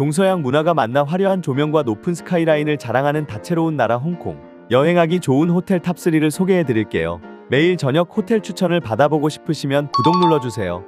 동서양 문화가 만나 화려한 조명과 높은 스카이라인을 자랑하는 다채로운 나라 홍콩. 여행하기 좋은 호텔 탑3를 소개해 드릴게요. 매일 저녁 호텔 추천을 받아보고 싶으시면 구독 눌러주세요.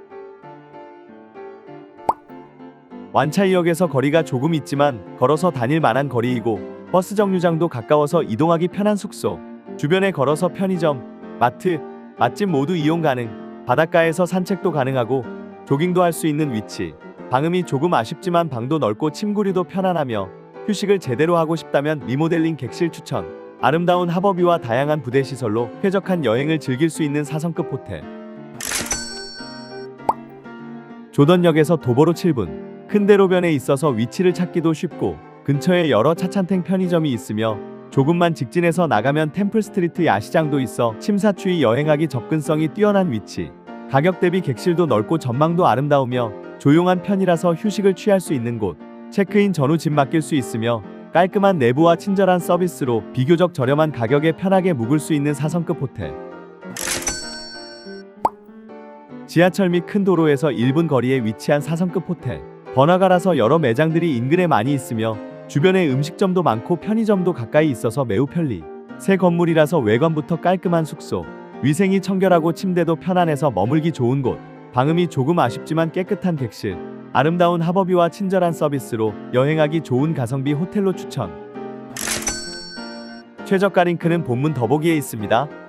완차이역에서 거리가 조금 있지만 걸어서 다닐 만한 거리이고 버스 정류장도 가까워서 이동하기 편한 숙소. 주변에 걸어서 편의점, 마트, 맛집 모두 이용 가능. 바닷가에서 산책도 가능하고 조깅도 할 수 있는 위치. 방음이 조금 아쉽지만 방도 넓고 침구류도 편안하며 휴식을 제대로 하고 싶다면 리모델링 객실 추천. 아름다운 하버뷰와 다양한 부대 시설로 쾌적한 여행을 즐길 수 있는 4성급 호텔. 조던역에서 도보로 7분. 큰 대로변에 있어서 위치를 찾기도 쉽고 근처에 여러 차찬탱 편의점이 있으며 조금만 직진해서 나가면 템플 스트리트 야시장도 있어 침사추이 여행하기 접근성이 뛰어난 위치. 가격 대비 객실도 넓고 전망도 아름다우며 조용한 편이라서 휴식을 취할 수 있는 곳. 체크인 전후 짐 맡길 수 있으며 깔끔한 내부와 친절한 서비스로 비교적 저렴한 가격에 편하게 묵을 수 있는 4성급 호텔. 지하철 및 큰 도로에서 1분 거리에 위치한 4성급 호텔. 번화가라서 여러 매장들이 인근에 많이 있으며 주변에 음식점도 많고 편의점도 가까이 있어서 매우 편리. 새 건물이라서 외관부터 깔끔한 숙소. 위생이 청결하고 침대도 편안해서 머물기 좋은 곳. 방음이 조금 아쉽지만 깨끗한 객실. 아름다운 하버뷰와 친절한 서비스로 여행하기 좋은 가성비 호텔로 추천. 최저가 링크는 본문 더보기에 있습니다.